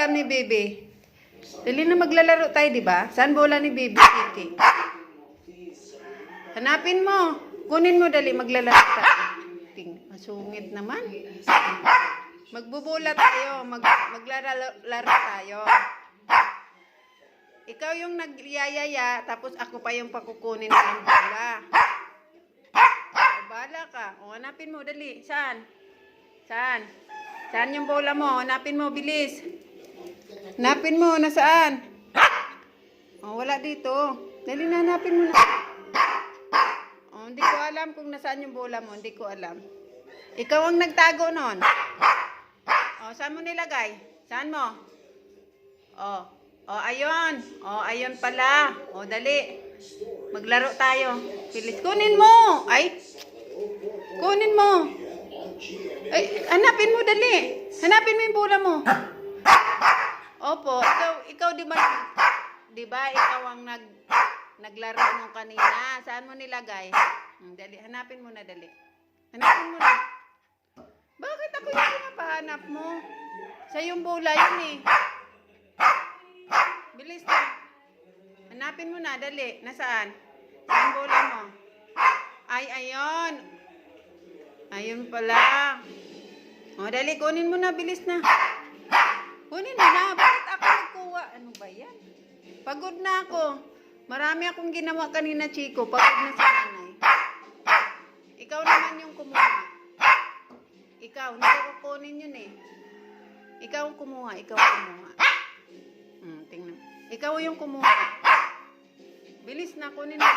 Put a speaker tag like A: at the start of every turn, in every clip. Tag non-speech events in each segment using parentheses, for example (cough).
A: ulam ni Bibi? Dali na maglalaro tayo, di ba? Saan bola ni Bibi, Kiki? Hanapin mo. Kunin mo dali, maglalaro tayo. Ting, masungit naman. Magbubola tayo, mag, maglalaro laro tayo. Ikaw yung nagyayaya, tapos ako pa yung pakukunin ng bola. O, bahala ka. O, hanapin mo, dali. Saan? Saan? Saan yung bola mo? Hanapin mo, bilis. Hanapin mo, nasaan? O, wala dito. Dali na, mo na. O, hindi ko alam kung nasaan yung bola mo. Hindi ko alam. Ikaw ang nagtago nun. O, saan mo nilagay? Saan mo? O, o, ayun. O, ayun pala. O, dali. Maglaro tayo. Pilit. Kunin mo. Ay. Kunin mo. Ay, hanapin mo dali. Hanapin mo yung bola mo. Opo, ikaw, ikaw di ba, di ba, ikaw ang nag, naglaro nung kanina. Saan mo nilagay? Hmm, dali, hanapin mo na dali. Hanapin mo na. Bakit ako yung pinapahanap mo? Sa yung bola yun eh. Bilis na. Hanapin mo na, dali. Nasaan? Saan bola mo? Ay, ayun. Ayun pala. O, dali, kunin mo na. Bilis na. Kunin mo na. Bakit ako nagkuha? Ano ba yan? Pagod na ako. Marami akong ginawa kanina, Chico. Pagod na si nanay. Ikaw naman yung kumuha. Ikaw, hindi ko kunin yun eh. Ikaw ang kumuha. Ikaw ang kumuha. Hmm, tingnan. Ikaw yung kumuha. Bilis na, kunin mo.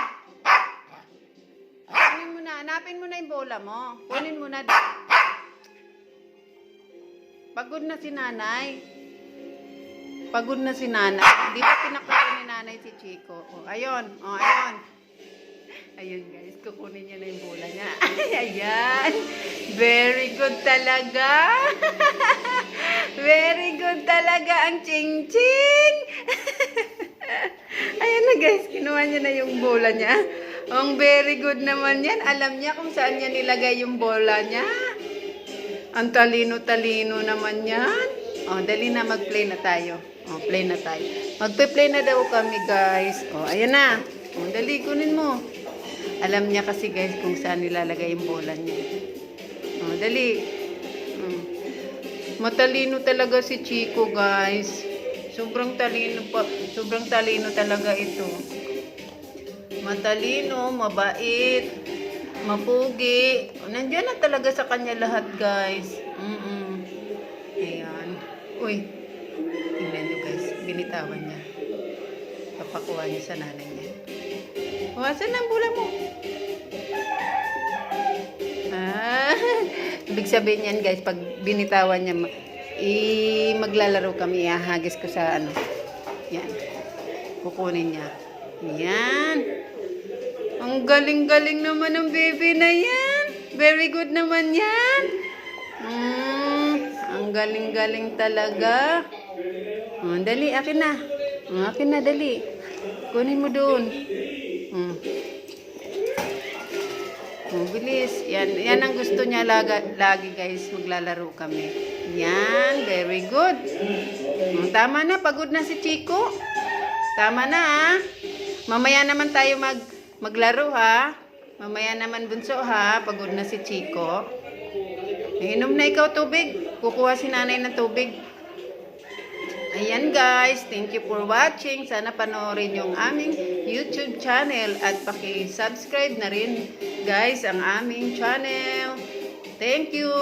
A: Kunin mo na. Hanapin mo na yung bola mo. Kunin mo na. Pagod na si nanay. Pagod na si nanay. Hindi pa pinakain ni nanay si Chico. O, ayun. O, ayun. Ayun guys, kukunin niya na yung bola niya. (laughs) Ay, ayan. Very good talaga. (laughs) Very good talaga ang ching-ching. (laughs) Ayan na guys, kinuha niya na yung bola niya. Ang very good naman yan. Alam niya kung saan niya nilagay yung bola niya. Ang talino-talino naman yan. O, dali na mag-play na tayo. O, play na tayo. Magpe-play na daw kami guys. O, ayan na. O, dali, kunin mo. Alam niya kasi guys kung saan nilalagay yung bola niya. O, dali. Mm. Matalino talaga si Chico, guys. Sobrang talino pa. Sobrang talino talaga ito. Matalino, mabait, mapugi. Nandiyan na talaga sa kanya lahat, guys. Mm-mm. Ayan. Uy. Binitawan niya. Papakuha niya sa nanay niya. Wasan ang bula mo? Ah, (laughs) ibig sabihin yan guys, pag binitawan niya, i maglalaro kami, ihahagis ko sa ano. Yan. Kukunin niya. Yan. Ang galing-galing naman ng baby na yan. Very good naman yan. Mm, ang galing-galing talaga. Oh, dali, akin na. Oh, akin na, dali. Kunin mo doon. Mm. Oh, bilis. Yan, yan ang gusto niya laga, lagi guys. Maglalaro kami. Yan. Very good. Oh, tama na. Pagod na si Chico. Tama na ha. Mamaya naman tayo mag, maglaro ha. Mamaya naman bunso ha. Pagod na si Chico. Inom na ikaw tubig. Kukuha si nanay ng tubig. Ayan guys, thank you for watching. Sana panoorin yung aming YouTube channel at paki-subscribe na rin guys ang aming channel. Thank you.